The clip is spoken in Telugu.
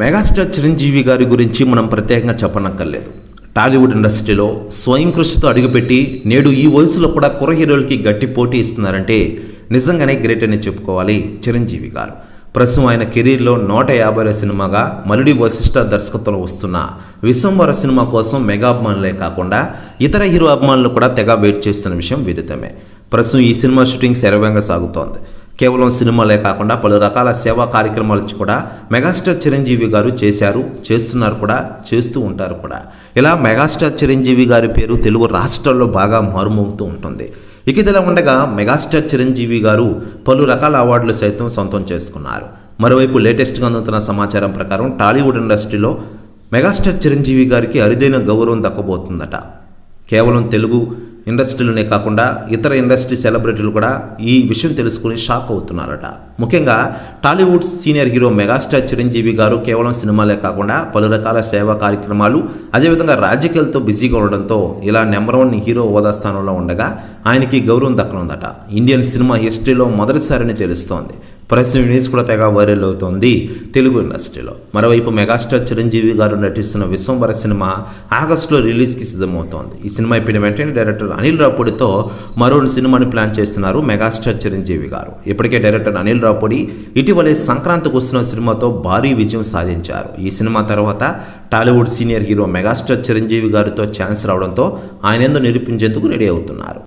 మెగాస్టార్ చిరంజీవి గారి గురించి మనం ప్రత్యేకంగా చెప్పనక్కర్లేదు. టాలీవుడ్ ఇండస్ట్రీలో స్వయం కృషితో అడుగుపెట్టి నేడు ఈ వయసులో కూడా కుర హీరోలకి గట్టి పోటీ ఇస్తున్నారంటే నిజంగానే గ్రేట్ అని చెప్పుకోవాలి చిరంజీవి గారు. ప్రస్తుతం ఆయన కెరీర్లో నూట యాభై సినిమాగా మలుడి వశిష్ట దర్శకత్వంలో వస్తున్న విశ్వంవర సినిమా కోసం మెగా అభిమానులే కాకుండా ఇతర హీరో అభిమానులు కూడా తెగ వెయిట్ చేస్తున్న విషయం విదితమే. ప్రస్తుతం ఈ సినిమా షూటింగ్ శరవేగంగా సాగుతోంది. కేవలం సినిమాలే కాకుండా పలు రకాల సేవా కార్యక్రమాలు కూడా మెగాస్టార్ చిరంజీవి గారు చేశారు చేస్తున్నారు కూడా చేస్తూ ఉంటారు కూడా. ఇలా మెగాస్టార్ చిరంజీవి గారి పేరు తెలుగు రాష్ట్రాల్లో బాగా మారుమోగుతూ ఉంటుంది. ఇక ఇదిలా ఉండగా మెగాస్టార్ చిరంజీవి గారు పలు రకాల అవార్డులు సైతం సొంతం చేసుకున్నారు. మరోవైపు లేటెస్ట్గా అందుతున్న సమాచారం ప్రకారం టాలీవుడ్ ఇండస్ట్రీలో మెగాస్టార్ చిరంజీవి గారికి అరుదైన గౌరవం దక్కబోతుందట. కేవలం తెలుగు ఇండస్ట్రీలోనే కాకుండా ఇతర ఇండస్ట్రీ సెలబ్రిటీలు కూడా ఈ విషయం తెలుసుకుని షాక్ అవుతున్నారట. ముఖ్యంగా Tollywood senior hero megastar Chiranjeevi గారు కేవలం సినిమాలే కాకుండా పలు రకాల సేవా కార్యక్రమాలు అదేవిధంగా రాజకీయాలతో బిజీగా ఉండడంతో ఇలా నెంబర్ వన్ హీరో హోదా స్థానంలో ఉండగా ఆయనకి గౌరవం దక్కనుందట. ఇండియన్ సినిమా హిస్టరీలో మొదటిసారని తెలుస్తోంది. ప్రస్తుతం న్యూస్ కూడా తెగ వైరల్ అవుతోంది తెలుగు ఇండస్ట్రీలో. మరోవైపు మెగాస్టార్ చిరంజీవి గారు నటిస్తున్న విశ్వంబర సినిమా ఆగస్టులో రిలీజ్కి సిద్ధమవుతోంది. ఈ సినిమా అయిపోయిన వెంటనే డైరెక్టర్ అనిల్ రాపూడితో మరో సినిమాని ప్లాన్ చేస్తున్నారు మెగాస్టార్ చిరంజీవి గారు. ఇప్పటికే డైరెక్టర్ అనిల్ రాపూడి ఇటీవలే సంక్రాంతికి వస్తున్న సినిమాతో భారీ విజయం సాధించారు. ఈ సినిమా తర్వాత Tollywood senior hero megastar Chiranjeevi గారితో ఛాన్స్ రావడంతో ఆయన ఏందో నిరూపించేందుకు రెడీ అవుతున్నారు.